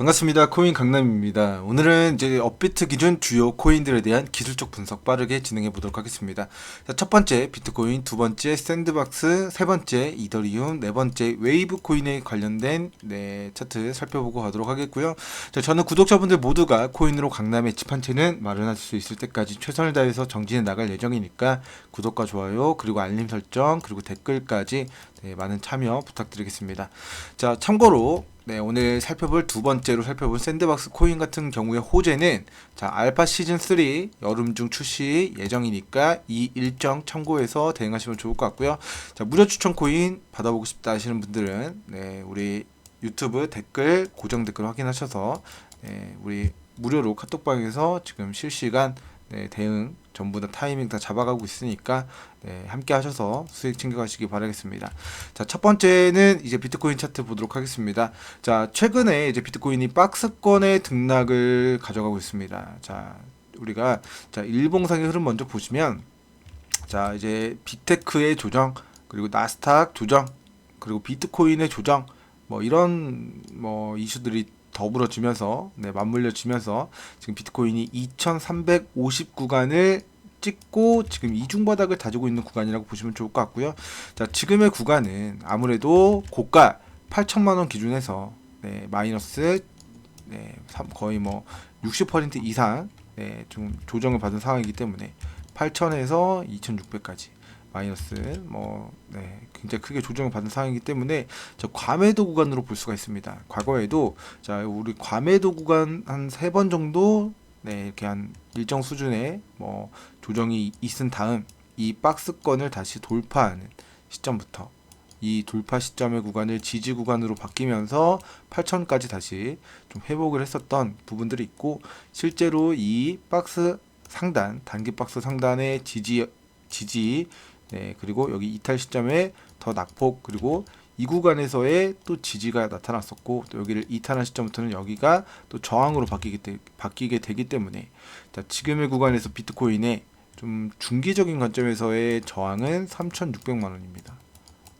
반갑습니다. 코인 강남입니다. 오늘은 이제 업비트 기준 주요 코인들에 대한 기술적 분석 빠르게 진행해 보도록 하겠습니다. 자, 첫 번째 비트코인, 두 번째 샌드박스, 세 번째 이더리움, 네 번째 웨이브 코인에 관련된 네, 차트 살펴보고 가도록 하겠고요. 자, 저는 구독자분들 모두가 코인으로 강남에 집 한 채는 마련할 수 있을 때까지 최선을 다해서 정진해 나갈 예정이니까 구독과 좋아요 그리고 알림 설정 그리고 댓글까지 네, 많은 참여 부탁드리겠습니다. 자, 참고로 네, 오늘 살펴볼 두 번째로 살펴볼 샌드박스 코인 같은 경우의 호재는 자, 알파 시즌 3 여름 중 출시 예정이니까 이 일정 참고해서 대응하시면 좋을 것 같고요. 자, 무료 추천 코인 받아보고 싶다 하시는 분들은 네, 우리 유튜브 댓글 고정 댓글 확인하셔서 네, 우리 무료로 카톡방에서 지금 실시간 네, 대응 전부 다 타이밍 다 잡아가고 있으니까 네, 함께 하셔서 수익 챙겨가시기 바라겠습니다. 자, 첫 번째는 이제 비트코인 차트 보도록 하겠습니다. 자, 최근에 이제 비트코인이 박스권의 등락을 가져가고 있습니다. 자, 우리가 자, 일봉상의 흐름 먼저 보시면 자, 이제 빅테크의 조정, 그리고 나스닥 조정, 그리고 비트코인의 조정, 뭐 이런 뭐 이슈들이 더불어지면서 네, 맞물려지면서 지금 비트코인이 2350 구간을 찍고 지금 이중 바닥을 다지고 있는 구간이라고 보시면 좋을 것 같고요. 자, 지금의 구간은 아무래도 고가 8천만 원 기준에서 네, 마이너스 네, 삼- 거의 뭐 60% 이상 네, 좀 조정을 받은 상황이기 때문에 8천에서 2,600까지 마이너스 뭐 네, 굉장히 크게 조정을 받은 상황이기 때문에 저 과매도 구간으로 볼 수가 있습니다. 과거에도 자 우리 과매도 구간 한 세 번 정도 네 이렇게 한 일정 수준의 뭐 조정이 있은 다음 이 박스권을 다시 돌파하는 시점부터 이 돌파 시점의 구간을 지지 구간으로 바뀌면서 8천까지 다시 좀 회복을 했었던 부분들이 있고 실제로 이 박스 상단 단기 박스 상단의 지지 지지 네 그리고 여기 이탈 시점에 더 낙폭 그리고 이 구간에서의 또 지지가 나타났었고 또 여기를 이탈한 시점부터는 여기가 또 저항으로 바뀌게, 되, 바뀌게 되기 때문에 자, 지금의 구간에서 비트코인의 좀 중기적인 관점에서의 저항은 3,600만 원입니다.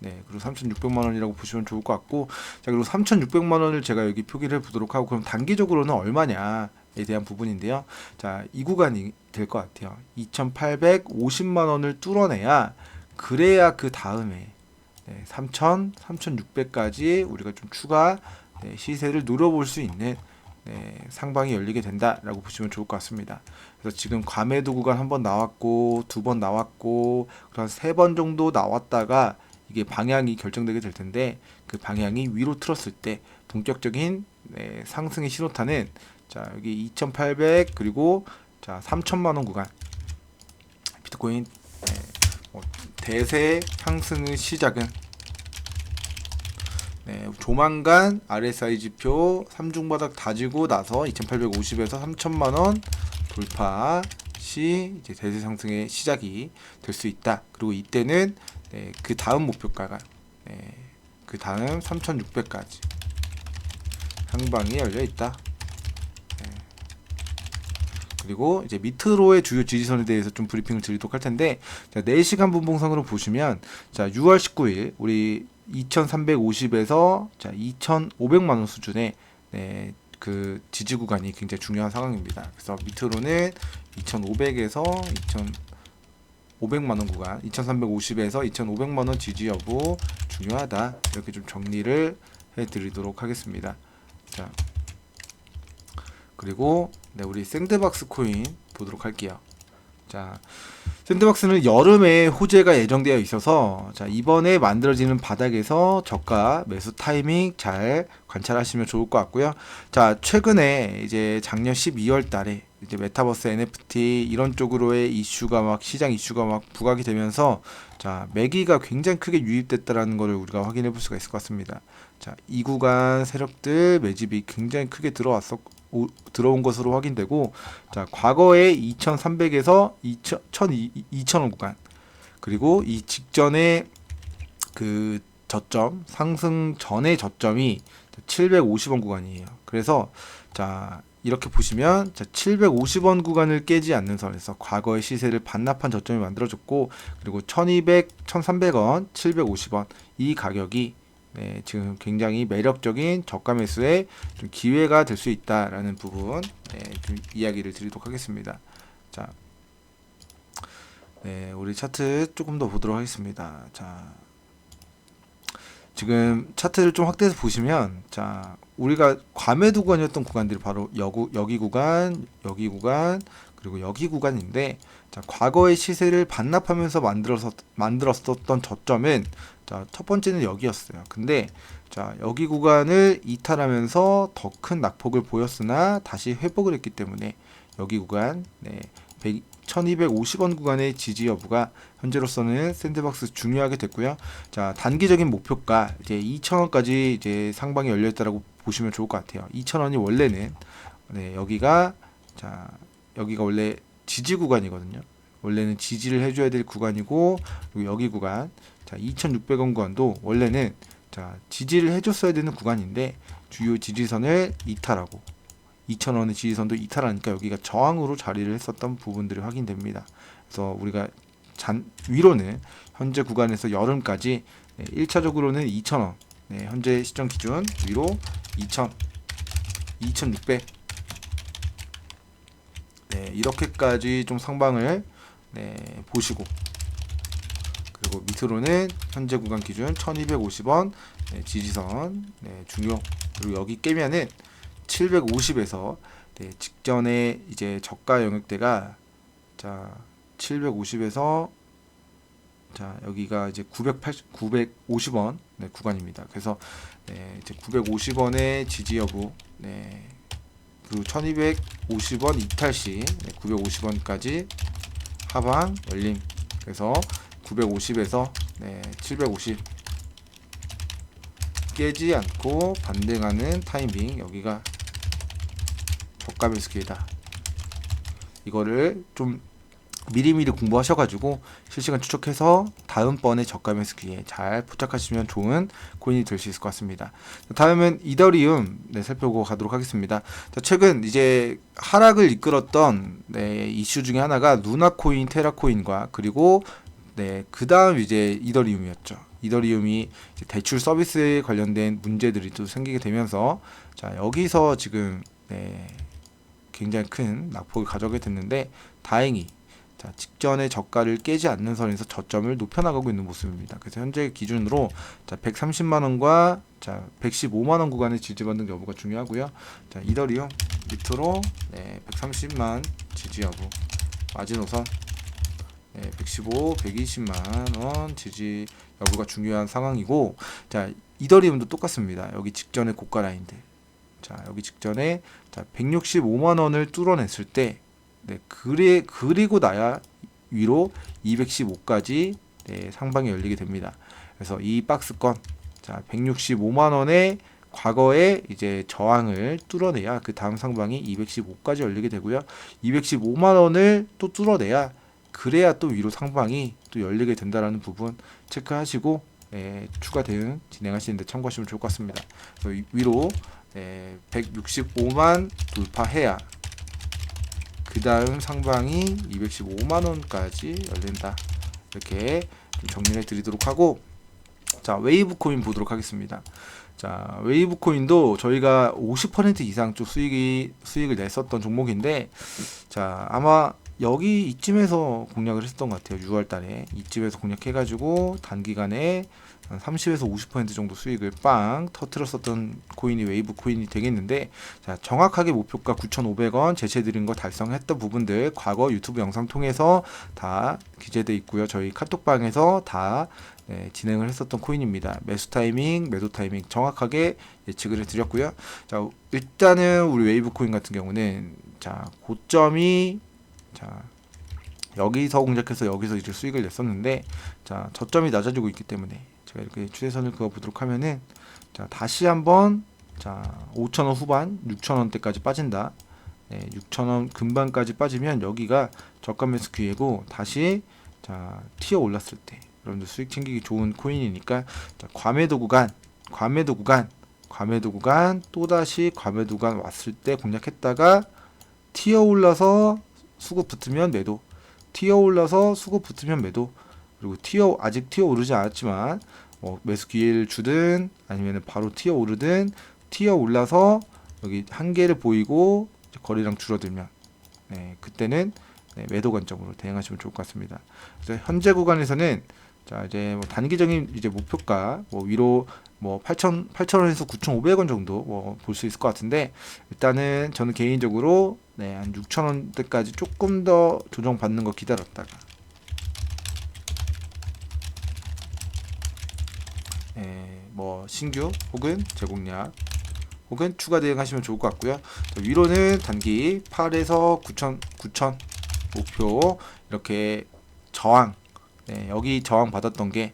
네, 그리고 3,600만 원이라고 보시면 좋을 것 같고, 자 그리고 3,600만 원을 제가 여기 표기를 해보도록 하고, 그럼 단기적으로는 얼마냐에 대한 부분인데요. 자, 이 구간이 될 것 같아요. 2,850만 원을 뚫어내야 그래야 그 다음에 네, 3,000, 3,600까지 우리가 좀 추가 네, 시세를 노려볼 수 있는 네, 상방이 열리게 된다라고 보시면 좋을 것 같습니다. 그래서 지금 과매도 구간 한 번 나왔고 두 번 나왔고 그런 세 번 정도 나왔다가 이게 방향이 결정되게 될 텐데 그 방향이 위로 틀었을 때 본격적인 네, 상승의 신호탄은 자 여기 2,800 그리고 자 3천만 원 구간 비트코인 네, 뭐 대세 상승의 시작은 네, 조만간 RSI 지표 3중 바닥 다지고 나서 2,850에서 3천만 원 돌파 시 이제 대세 상승의 시작이 될 수 있다. 그리고 이때는 네, 그 다음 목표가가 네, 그 다음 3,600까지 상방이 열려 있다. 네. 그리고 이제 밑으로의 주요 지지선에 대해서 좀 브리핑을 드리도록 할 텐데 자, 4시간 분봉상으로 보시면 자, 6월 19일 우리 2,350에서 자, 2,500만 원 수준의 네, 그 지지 구간이 굉장히 중요한 상황입니다. 그래서 밑으로는 2,500에서 2,500만 원 구간, 2,350에서 2,500만 원 지지 여부 중요하다. 이렇게 좀 정리를 해 드리도록 하겠습니다. 자. 그리고 네, 우리 샌드박스 코인 보도록 할게요. 자, 샌드박스는 여름에 호재가 예정되어 있어서 자, 이번에 만들어지는 바닥에서 저가 매수 타이밍 잘 관찰하시면 좋을 것 같고요. 자, 최근에 이제 작년 12월 달에 이제 메타버스 NFT 이런 쪽으로의 이슈가 막 시장 이슈가 막 부각이 되면서 자, 매기가 굉장히 크게 유입됐다라는 것을 우리가 확인해 볼 수가 있을 것 같습니다. 자, 이 구간 세력들 매집이 굉장히 크게 들어왔었 오, 들어온 것으로 확인되고 자 과거에 2,300에서 2,000, 2,000원 구간 그리고 이 직전에 그 저점 상승 전의 저점이 750원 구간이에요. 그래서 자 이렇게 보시면 자 750원 구간을 깨지 않는 선에서 과거의 시세를 반납한 저점이 만들어졌고 그리고 1200, 1300원, 750원 이 가격이 네, 지금 굉장히 매력적인 저가 매수의 좀 기회가 될 수 있다라는 부분 네, 좀 이야기를 드리도록 하겠습니다. 자, 네, 우리 차트 조금 더 보도록 하겠습니다. 자, 지금 차트를 좀 확대해서 보시면, 자, 우리가 과매도 구간이었던 구간들이 바로 여구, 여기 구간, 여기 구간, 그리고 여기 구간인데, 자, 과거의 시세를 반납하면서 만들어서 만들었었던 저점은 자, 첫 번째는 여기였어요. 근데 자, 여기 구간을 이탈하면서 더 큰 낙폭을 보였으나 다시 회복을 했기 때문에 여기 구간 네, 100, 1250원 구간의 지지 여부가 현재로서는 샌드박스 중요하게 됐고요. 자, 단기적인 목표가 이제 2,000원까지 이제 상방이 열려 있다라고 보시면 좋을 것 같아요. 2,000원이 원래는 네, 여기가 자, 여기가 원래 지지 구간이거든요. 원래는 지지를 해줘야 될 구간이고 그리고 여기 구간 자 2,600원 구간도 원래는 자 지지를 해줬어야 되는 구간인데 주요 지지선을 이탈하고 2,000원의 지지선도 이탈하니까 여기가 저항으로 자리를 했었던 부분들이 확인됩니다. 그래서 우리가 잔, 위로는 현재 구간에서 여름까지 네, 1차적으로는 2,000원 네, 현재 시점 기준 위로 2,000 2,600 네, 이렇게까지 좀 상방을 네, 보시고 그리고 밑으로는 현재 구간 기준 1250원 네, 지지선 네, 중요 그리고 여기 깨면은 750에서 네, 직전에 이제 저가 영역대가 자 750에서 자 여기가 이제 980 950원 네, 구간입니다. 그래서 네, 이제 950원의 지지 여부 네, 그리고 1250원 이탈 시 네, 950원까지 하방 열림. 그래서 950에서 네, 750 깨지 않고 반등하는 타이밍 여기가 저가 매수기다. 이거를 좀 미리미리 공부하셔가지고 실시간 추적해서 다음번에 저가 매수기에 잘 포착하시면 좋은 코인이 될 수 있을 것 같습니다. 다음은 이더리움 네, 살펴보고 가도록 하겠습니다. 자, 최근 이제 하락을 이끌었던 네, 이슈 중에 하나가 루나 코인, 테라 코인과 그리고 네, 그 다음 이제 이더리움이었죠. 이더리움이 대출 서비스에 관련된 문제들이 또 생기게 되면서 자 여기서 지금 네, 굉장히 큰 낙폭을 가져게 됐는데 다행히 자, 직전의 저가를 깨지 않는 선에서 저점을 높여나가고 있는 모습입니다. 그래서 현재 기준으로 자, 130만 원과 자, 115만 원 구간의 지지 반등 여부가 중요하고요. 자, 이더리움 밑으로 네, 130만 지지 여부 마지노선 네, 115, 120만 원 지지 여부가 중요한 상황이고 자, 이더리움도 똑같습니다. 여기 직전의 고가 라인들. 자, 여기 직전에 자, 165만 원을 뚫어냈을 때 네, 그리, 그리고 나야 위로 215까지 네, 상방이 열리게 됩니다. 그래서 이 박스권 자 165만 원의 과거에 이제 저항을 뚫어내야 그 다음 상방이 215까지 열리게 되고요. 215만 원을 또 뚫어내야 그래야 또 위로 상방이 또 열리게 된다라는 부분 체크하시고 예, 추가 대응 진행하시는데 참고하시면 좋을 것 같습니다. 위로 예, 165만 돌파해야 그 다음 상방이 215만 원까지 열린다. 이렇게 좀 정리해 드리도록 하고 자 웨이브 코인 보도록 하겠습니다. 자 웨이브 코인도 저희가 50% 이상 좀 수익이 수익을 냈었던 종목인데 자 아마 여기 이쯤에서 공략을 했었던 것 같아요. 6월 달에 이쯤에서 공략해가지고 단기간에 한 30에서 50% 정도 수익을 빵 터트렸었던 코인이 웨이브 코인이 되겠는데 자 정확하게 목표가 9,500원 제시해드린 거 달성했던 부분들 과거 유튜브 영상 통해서 다 기재돼 있고요. 저희 카톡방에서 다 네, 진행을 했었던 코인입니다. 매수 타이밍, 매도 타이밍 정확하게 예측을 해드렸고요. 자 일단은 우리 웨이브 코인 같은 경우는 자 고점이 자 여기서 공략해서 여기서 이제 수익을 냈었는데 자 저점이 낮아지고 있기 때문에 제가 이렇게 추세선을 그어 보도록 하면은 자 다시 한번 자 5천원 후반 6천원대까지 빠진다. 네, 6천원 금방까지 빠지면 여기가 저가 매수 기회고 다시 자 튀어 올랐을 때 여러분들 수익 챙기기 좋은 코인이니까 자, 과매도 구간 과매도 구간 과매도 구간 또다시 과매도 구간 왔을 때 공략했다가 튀어 올라서 수급 붙으면 매도 튀어 올라서 수급 붙으면 매도 그리고 튀어 아직 튀어 오르지 않았지만 뭐 매수 기회를 주든 아니면 바로 튀어 오르든 튀어 올라서 여기 한계를 보이고 거래량 줄어들면 네, 그때는 네, 매도 관점으로 대응하시면 좋을 것 같습니다. 그래서 현재 구간에서는 자 이제 뭐 단기적인 이제 목표가 뭐 위로 뭐 8천 8천원에서 9,500원 정도 뭐 볼 수 있을 것 같은데 일단은 저는 개인적으로 네, 한 6,000원대까지 조금 더 조정 받는 거 기다렸다가 예, 뭐 신규 혹은 제공량 혹은 추가 대응하시면 좋을 것 같고요. 자, 위로는 단기 8에서 9천 9천 목표 이렇게 저항 네, 여기 저항 받았던 게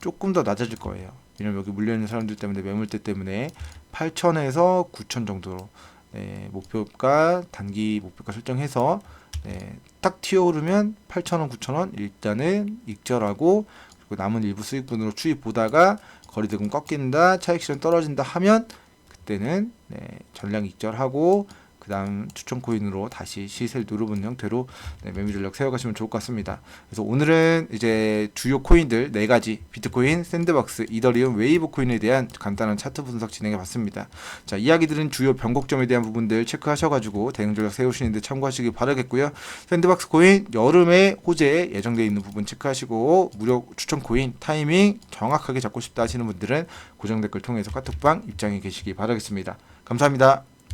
조금 더 낮아질 거예요. 왜냐면 여기 물려 있는 사람들 때문에 매물대 때문에 8천에서 9천 정도로 네, 목표가 단기 목표가 설정해서 네, 딱 튀어오르면 8,000원, 9,000원 일단은 익절하고 그리고 남은 일부 수익분으로 추입 보다가 거리대금 꺾인다, 차익 실현 떨어진다 하면 그때는 네, 전량 익절하고 그 다음 추천 코인으로 다시 시세를 누르는 형태로 네, 매매 전략 세워가시면 좋을 것 같습니다. 그래서 오늘은 이제 주요 코인들 네 가지 비트코인, 샌드박스, 이더리움, 웨이브 코인에 대한 간단한 차트 분석 진행해 봤습니다. 자 이야기들은 주요 변곡점에 대한 부분들 체크하셔가지고 대응 전략 세우시는데 참고하시기 바라겠고요. 샌드박스 코인 여름에 호재에 예정되어 있는 부분 체크하시고 무료 추천 코인 타이밍 정확하게 잡고 싶다 하시는 분들은 고정 댓글 통해서 카톡방 입장해 계시기 바라겠습니다. 감사합니다.